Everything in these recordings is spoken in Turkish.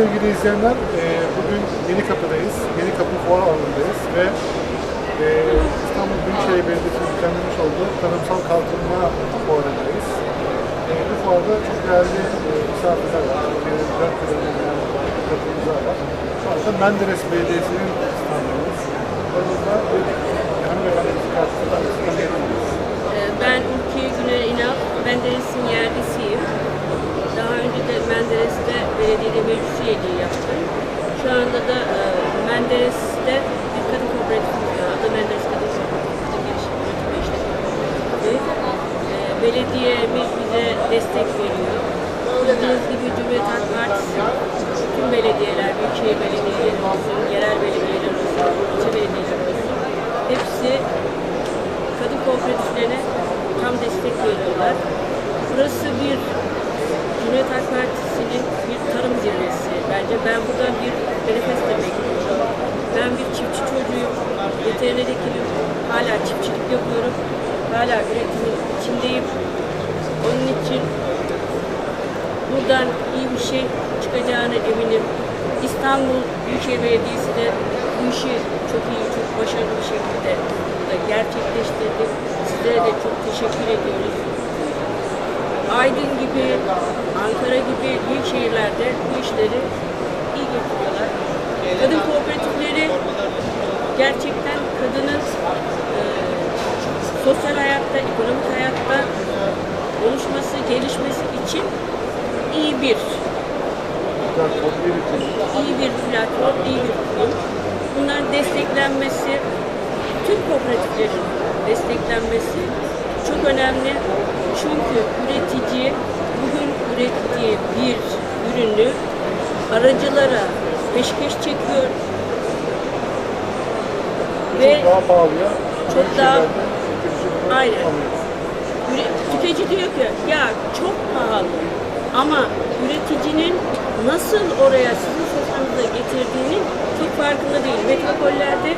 Sevgili izleyenler, e, bugün Yeni Kapı'dayız. Yeni Kapı Fuar alanındayız ve e, İstanbul Büyükşehir Belediyesi'nin düzenlemiş olduğu tarımsal kalkınma fuarındayız. E, bu fuarda çok değerli e, misafirler var. E, Güzel Kırı'nın katılımcılar var. Şu anda Menderes Belediyesi'nin standındayız. Aramızda bir hanımefendimiz karşısında Ben Ülke Güner İnal, Menderes'in yerlisiyim. Daha önce de Menderes'te belediyede meclis üyeliği yaptım. Şu anda da e, Menderes'te bir kadın kooperatifi, e, adı Menderes Kadın Kooperatifi Girişim Yönetimi İşletmesi. E, Belediyemiz bize destek veriyor. Bildiğiniz gibi Cumhuriyet Halk Partisi tüm belediyeler, büyükşehir belediyeleri olsun, yerel belediyeler olsun, ilçe belediyeler olsun, hepsi kadın kooperatiflerine tam destek veriyorlar. Burası bir Cumhuriyet Halk Partisi'nin bir tarım zirvesi. Bence ben buradan bir manifesto bekliyorum. Ben bir çiftçi çocuğuyum. Veteriner hekimim. Hala çiftçilik yapıyorum. Hala üretimin içindeyim. Onun için buradan iyi bir şey çıkacağına eminim. İstanbul Büyükşehir Belediyesi de bu işi çok iyi, çok başarılı bir şekilde burada gerçekleştirdi. Sizlere de çok teşekkür ediyoruz. Aydın gibi, Ankara gibi büyük şehirlerde bu işleri iyi getiriyorlar. Kadın kooperatifleri gerçekten kadının e, sosyal hayatta, ekonomik hayatta oluşması, gelişmesi için iyi bir iyi bir platform, iyi bir kurum. Bunların desteklenmesi, tüm kooperatiflerin desteklenmesi çok önemli. Çünkü üretici bugün ürettiği bir ürünü aracılara peşkeş çekiyor ve Daha pahalıya. Çok daha- Aynen. tüketici diyor ki ya çok pahalı ama üreticinin nasıl oraya sizin sofranıza getirdiğinin çok farkında değil. Metropollerde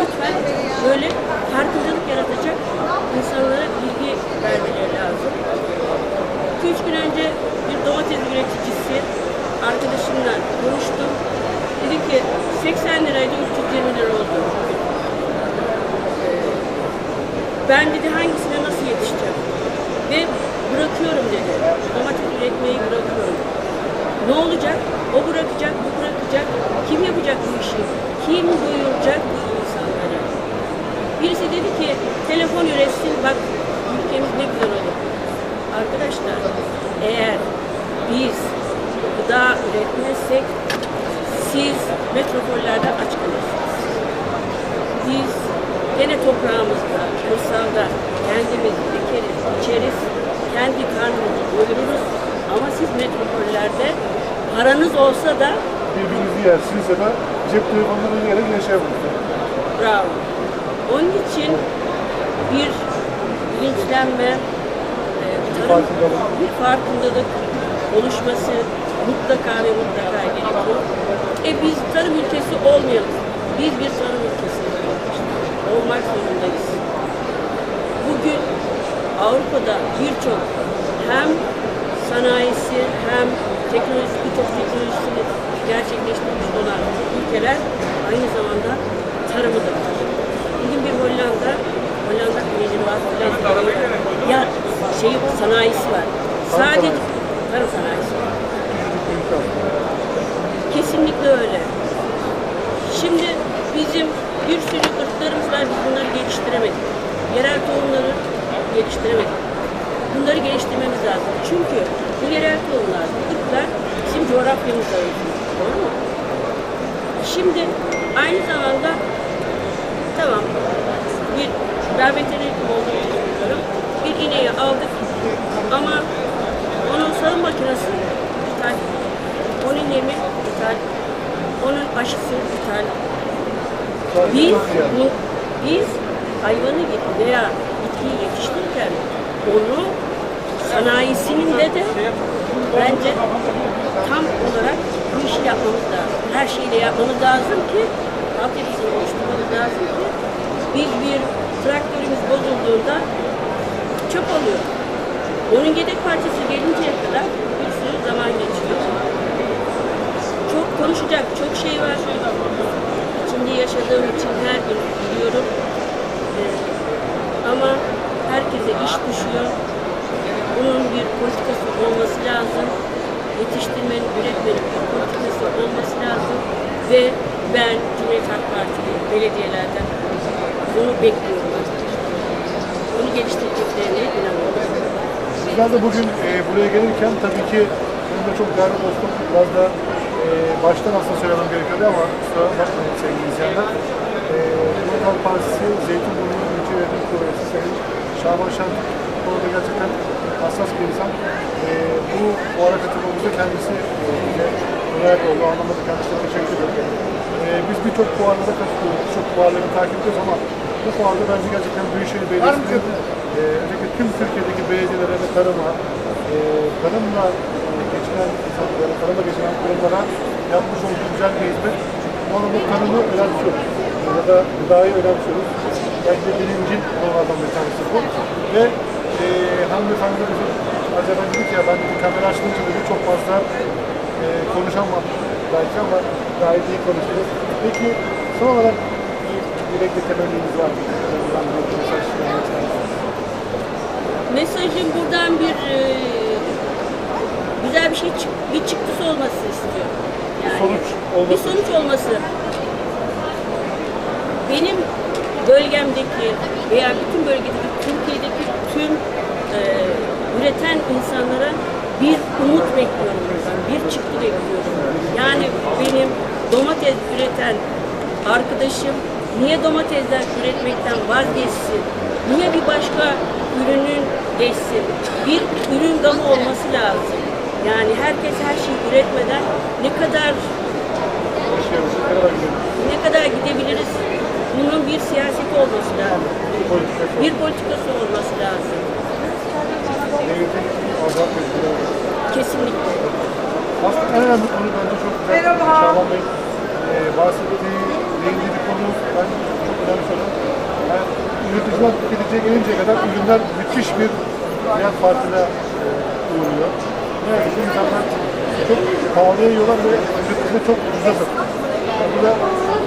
lütfen böyle farkındalık yaratacak insanlara bilgi vermeleri lazım. 2-3 gün önce bir domates üreticisi arkadaşımla konuştum. Dedi ki 80 liraydı 320 lira oldu. Ben dedi hangisine nasıl yetişeceğim? Ve bırakıyorum dedi. Domates üretmeyi bırakıyorum. Ne olacak? O bırakacak, bu bırakacak. Kim yapacak bu işi? Kim duyuracak bu insanları? Birisi dedi ki telefon üretsin bak ülkemiz ne güzel olur. Arkadaşlar eğer biz gıda üretmezsek siz metropollerden aç kalırsınız. Biz gene toprağımızda, kırsalda kendimiz ekeriz, içeriz, kendi karnımızı doyururuz. Ama siz metropollerde paranız olsa da Birbirinizi yersiniz ya da cep telefonlarını yiyerek yaşayabilirsiniz. bravo. Onun için bir bilinçlenme, e, tarım, bir farkındalık oluşması mutlaka ve mutlaka gerekiyor. E biz tarım ülkesi olmayalım. Biz bir tarım ülkesi olmak zorundayız. Bugün Avrupa'da birçok hem sanayisi hem teknolojisi, birçok teknolojisini gerçekleştirmiş olan ülkeler aynı zamanda tarımı da. Bugün bir Hollanda, Hollanda mecili var, Hollanda ya şey sanayisi var. Sadece tarım sanayisi var. Kesinlikle öyle. Şimdi bizim bir sürü ırklarımız var, biz bunları geliştiremedik. Yerel tohumları geliştiremedik. Bunları geliştirmemiz lazım. Çünkü bu yerel tohumlar, ırklar bizim coğrafyamızda uygun. Doğru mu? Şimdi aynı zamanda tamam bir ben veterinerim olduğu için biliyorum. Bir ineği aldık ama onun sağım makinesi ithal. Onun yemi ithal. Onun aşısı ithal. Biz, bu, biz hayvanı veya bitkiyi yetiştirirken onu sanayisinin de de bence tam olarak bu işi yapmamız lazım. Her şeyle yapmamız lazım ki altyapısını oluşturmamız lazım ki biz bir traktörümüz bozulduğunda çöp oluyor. Onun yedek parçası gelinceye kadar bir sürü zaman geçiyor. Konuşacak çok şey var. İçinde yaşadığım için her gün biliyorum. Ee, ama herkese iş düşüyor. Bunun bir politikası olması lazım. Yetiştirmenin, üretmenin bir politikası olması lazım. Ve ben Cumhuriyet Halk Partili belediyelerden bunu bekliyorum. Bunu geliştireceklerine inanıyorum. Sizler de bugün e, buraya gelirken tabii ki de çok değerli dostum biraz da baştan aslında söylemem gerekiyordu ama kusura bakmayın sevgili izleyenler. E, Cumhuriyet Halk Partisi Zeytinburnu Ülke Yönetim Kurulu Sayın Şaban Şen bu konuda gerçekten hassas bir insan. E, bu fuara katılmamızda kendisi bize önerdi oldu. Da kendisine teşekkür ederim. E, biz birçok fuarlara katılıyoruz, birçok fuarları takip ediyoruz ama bu fuarda bence gerçekten Büyükşehir Belediyesi'nin e, özellikle tüm Türkiye'deki belediyelere ve tarıma, e, tarımla geçinen insanlara, geçinen kurumlara yapmış olduğu güzel bir hizmet. Bu anlamda tarımı önemsiyoruz. Ya da gıdayı önemsiyoruz. Belki birinci konulardan bir tanesi bu. Ve e, hanımefendi az evvel dedik ya ben kamera açtığınca dedi çok fazla e, konuşamam belki ama gayet iyi konuştunuz. Peki son olarak bir dilekli temenniniz var mı? Mesajım buradan bir e, güzel bir şey çık, bir çıktısı olması istiyorum. Yani Sonuç olması. Bir sonuç olması. Benim bölgemdeki veya bütün bölgedeki Türkiye'deki tüm e, üreten insanlara bir umut bekliyorum buradan. Bir çıktı bekliyorum. Yani benim domates üreten arkadaşım niye domatesler üretmekten vazgeçsin? Niye bir başka ürünün geçsin? Bir ürün gamı olması lazım. Yani herkes her şeyi üretmeden ne kadar Yaşıyoruz. Ne kadar gidiyoruz? ne kadar gidebiliriz? Bunun bir siyaseti olması lazım. Bir politikası Bir politikası olması lazım. Devletin. Kesinlikle. Aslında en önemli konu bence çok güzel. Merhaba. Şaban Bey e, bahsettiği, değindiği bir konu ben çok önemli soru. Yani üreticiler tüketiciye gelinceye kadar ürünler müthiş bir fiyat farkına e, uğruyor. Yazık ki insanlar çok pahalıya yiyorlar ve üreticiler çok ucuza satıyor. Yani burada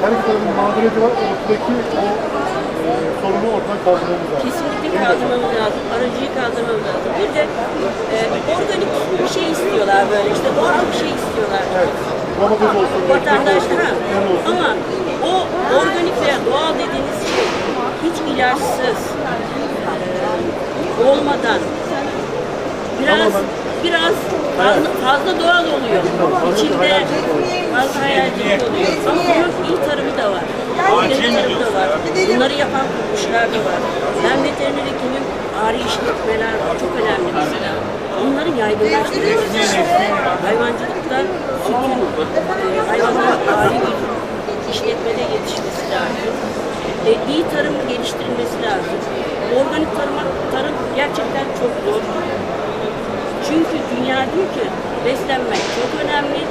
her iki tarafın mağduriyeti var. Ortadaki o e, sorunu ortadan kaldırmamız lazım. Kesinlikle kaldırmamız lazım. Aracıyı kaldırmamız lazım. Bir de e, organik bir şey istiyorlar böyle işte doğal bir şey istiyorlar. Evet. Domates olsun, ekmek Vatandaş olsun, ha. yer olsun. Ama o organik veya doğal dediğiniz şey hiç ilaçsız e, olmadan biraz biraz fazla, fazla doğal oluyor. İçinde fazla hayalcilik oluyor. Ama bunun iyi tarımı da var. Veteriner tarımı da var. Bunları yapan kuruluşlar da var. Ben veteriner hekimim, ağrı işletmeler. Çok önemli mesela. Onların yaygınlaştırılması. Hayvancılıkta sütün, e, hayvanların ağrı işletmede yetişmesi lazım. E, iyi tarım geliştirilmesi lazım. Organik tarım, tarım gerçekten çok zor. Çünkü dünya diyor ki beslenmek çok önemli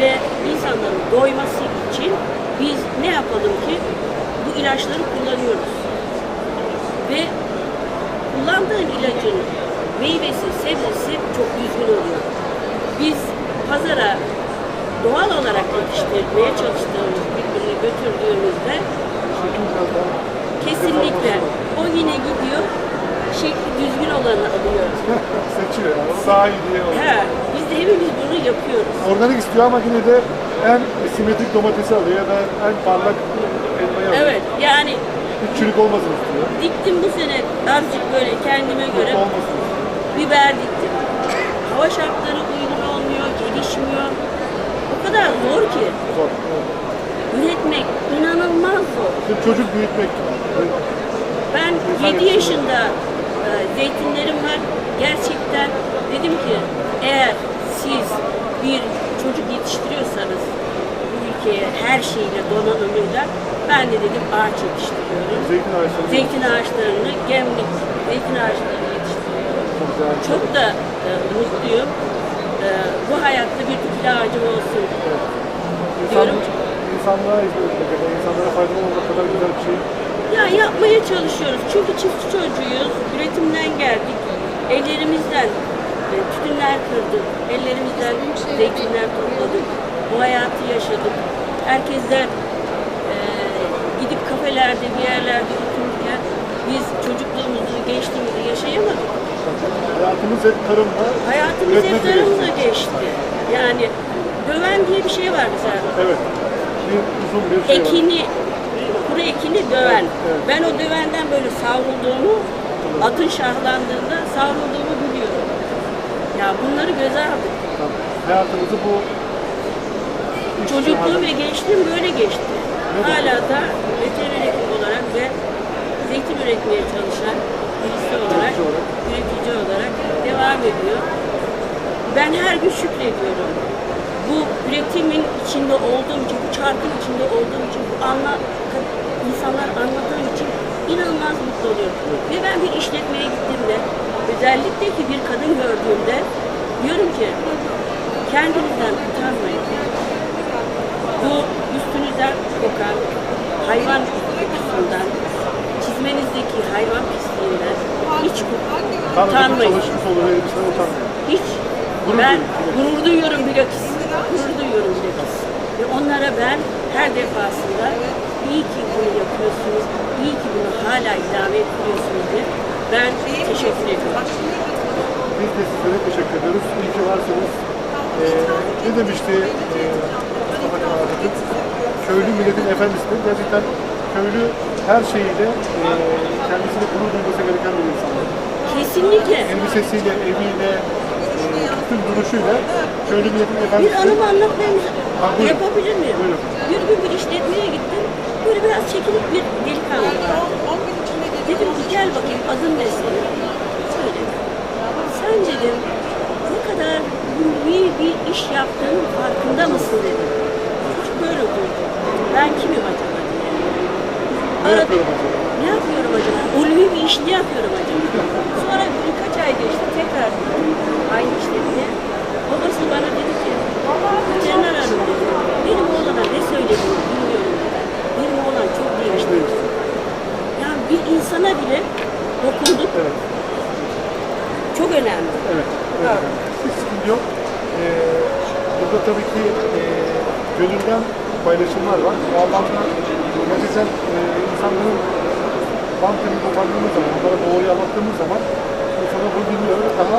ve insanların doyması için biz ne yapalım ki bu ilaçları kullanıyoruz. Ve kullandığın ilacın meyvesi, sebzesi çok düzgün oluyor. Biz pazara doğal olarak yetiştirmeye çalıştığımız bir ürünü götürdüğümüzde kesinlikle o yine gidiyor şekli düzgün olanı alıyor. seçiyor iyi diye oluyor. He, biz de hepimiz bunu yapıyoruz. Organik istiyor ama yine de en simetrik domatesi alıyor ya da en parlak elmayı alıyor. Evet, yani Hiç çürük olmasın istiyor. diktim bu sene azıcık böyle kendime göre olmasın. biber diktim. Hava şartları uygun olmuyor, gelişmiyor. O kadar zor ki Zor. Evet. üretmek inanılmaz zor. Şimdi çocuk büyütmek. Ben 7 yaşında e, zeytinlerim var. Gerçekten dedim ki eğer siz bir çocuk yetiştiriyorsanız bu ülkeye her şeyle donanımıyla ben de dedim ağaç yetiştiriyorum. Zeytin ağaçları. Zeytin ağaçlarını, gemlik zeytin ağaçlarını yetiştiriyorum. Çok güzel. Çok da e, mutluyum. E, bu hayatta bir dikili ağacım olsun. İnsan, diyorum. insanlığa hizmet etmek insanlara faydalı olmak kadar güzel bir şey. Ya yapmaya çalışıyoruz. Çünkü çiftçi çocuğuyuz. Üretimden geldik. Ellerimizden e, tütünler kırdık. Ellerimizden zeytinler topladık. Bu hayatı yaşadık. Herkesler e, gidip kafelerde bir yerlerde otururken biz çocukluğumuzu, gençliğimizi yaşayamadık. Hayatımız hep tarımla. Hayatımız hep tarımla geçti. Yani döven diye bir şey var mesela. Evet. Bir uzun bir şey var. Ekini, kuru ekini döven. evet. Ben o dövenden böyle savrulduğumu, atın şahlandığında savrulduğumu biliyorum. Ya bunları göze aldık. Tamam. Hayatımızı bu Çocukluğum ve gençliğim böyle geçti. Hala da veteriner hekim olarak ve zeytin üretmeye çalışan birisi olarak. üretici olarak devam ediyor. Ben her gün şükrediyorum. Bu üretimin içinde olduğum için, bu çarkın içinde olduğum için, bu anla, insanlar anladığım için inanılmaz mutlu oluyorum. Ve ben bir işletmeye gittiğimde, özellikle ki bir kadın gördüğümde diyorum ki kendinizden utanmayın. Bu üstünüzden kokan hayvan kokusundan, çizmenizdeki hayvan pisliğinden hiç utanmayın. Hiç. Ben gurur duyuyorum bilakis. Gurur duyuyorum bilakis. Ve onlara ben her defasında iyi ki bunu yapıyorsunuz, iyi ki bunu hala idame ettiriyorsunuz diye ben teşekkür ediyorum. Biz de sizlere teşekkür ediyoruz. İyi ki varsınız. Ee, ne demişti e, Mustafa Kemal Atatürk? Köylü milletin efendisidir. Gerçekten köylü her şeyiyle e, kendisini gurur duyması gereken bir insan. Kesinlikle. Elbisesiyle, eviyle, bütün duruşuyla milletin Bir efendisidir. anımı anlatmaya Ha, buyurun. yapabilir miyim? Buyurun. Bir gün bir işletmeye gittim. Böyle biraz çekinik bir delikanlı vardı. Dedim ki gel bakayım adın ne senin? Söyle. Sen dedim ne kadar ulvi bir iş yaptığının farkında mısın dedim. Çocuk böyle durdu. Ben kimim acaba diye. Ne Aradım. yapıyorum acaba? Ne yapıyorum acaba? Ulvi bir iş ne yapıyorum acaba? Sonra birkaç ay geçti tekrar gittim aynı işletmeye. Babası bana dedi ki, veteriner hanım dedi, benim oğlana ne söylediğini bilmiyorum dedi. Benim oğlan çok değişti. Yani bir insana bile dokunduk. Evet. Çok önemli. Evet. evet. Hiç sıkıntı yok. Ee, burada tabii ki e, gönülden paylaşımlar var. Bu anlamda gerçekten e, insanların bantını kopardığımız zaman, onlara doğruyu anlattığımız zaman insana dinliyor ve daha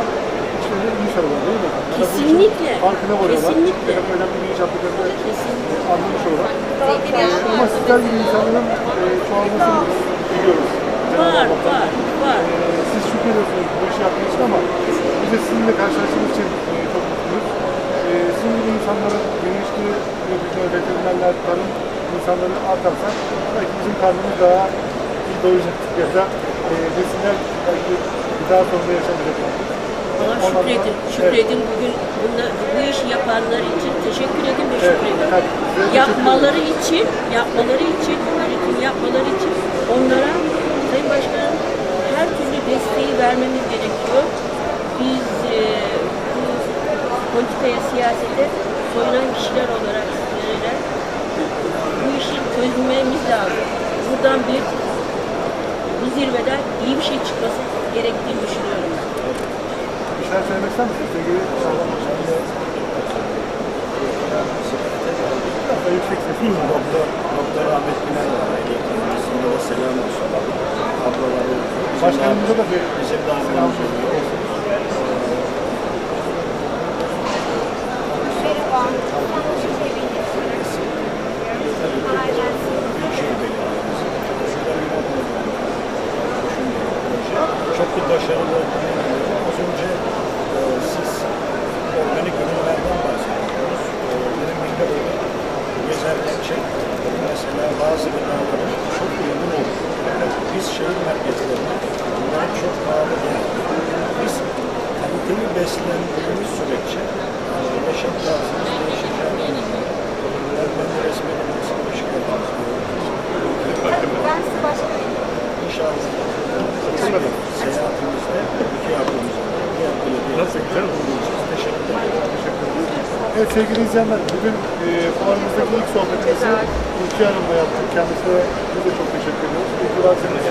içlerine iyi sarılıyor değil mi? Bu Kesinlikle. Farkına varıyorlar. Kesinlikle. Çok önemli bir iş yaptıklarını Kesinlikle. anlamış olarak. Ama sizler gibi insanların e, çoğalmasını biliyoruz. Var, var, var. Ee, siz şükrediyorsunuz bu işi yaptığınız ama biz de sizinle karşılaştığımız için e, çok mutluyuz. Ee, sizin gibi insanların bilinçli üreticiler, veterinerler, tarım insanları artarsa belki bizim karnımız daha iyi doyacak ya da e, besinler belki daha sonra yaşamayacaklar. Sonra- şükredin, şükredin bugün bunda, bu işi yapanlar için teşekkür edin ve Evet, şükredin. evet, teşekkür Yapmaları için, yapmaları için, üretim yapmaları için onlara Sayın Başkanım her türlü desteği vermemiz gerekiyor. Biz e, bu politikaya, siyasete soyunan kişiler olarak sizlere bu işi çözmemiz lazım. Buradan bir zirveden iyi bir şey çıkması gerektiğini düşünüyorum ben. Bir şeyler söylemek ister misiniz sevgili yüksek sesli. Doktor, Doktor Ahmet Güner var. Kendisine de selam olsun. Ablaları. Başkanımıza da bir Bizim oluyor. Büyükşehir Belediyemiz. Şurada bir okul var. Çok bir başarılı. Az önce e, siz organik ürünlerden bahsediyorsunuz. E, benim bildiğim böyle gezerken şey, mesela bazı gıdaların çok uygun olur. Biz şehir merkezlerinde bunların çok pahalı değil. Biz kaliteli beslendiğimiz sürece e, yaşam tarzımız değişeceğini inanıyorum. Ben ben de resmen olmasını hoş geldiniz. Ben size başka İnşallah Hatırladım. seyahatimizde iki yardımcımız diğer belediye Nasıl, güzel mi? Teşekkür ederim. Teşekkür ederim. Evet sevgili izleyenler, bugün e, fuarımızdaki ilk sohbetimizi Ülke Hanım'la yaptık. Kendisine biz de çok teşekkür ediyoruz. İyi ki varsınız.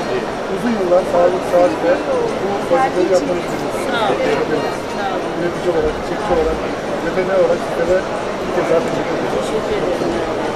Uzun yıllar sağlık, saat ve bu vazifeleri yapmanız için Sağ olun. ediyoruz. Üretici olarak, çiftçi olarak, veteriner olarak sizlere Bir kez daha teşekkür ederim. Teşekkür ederim.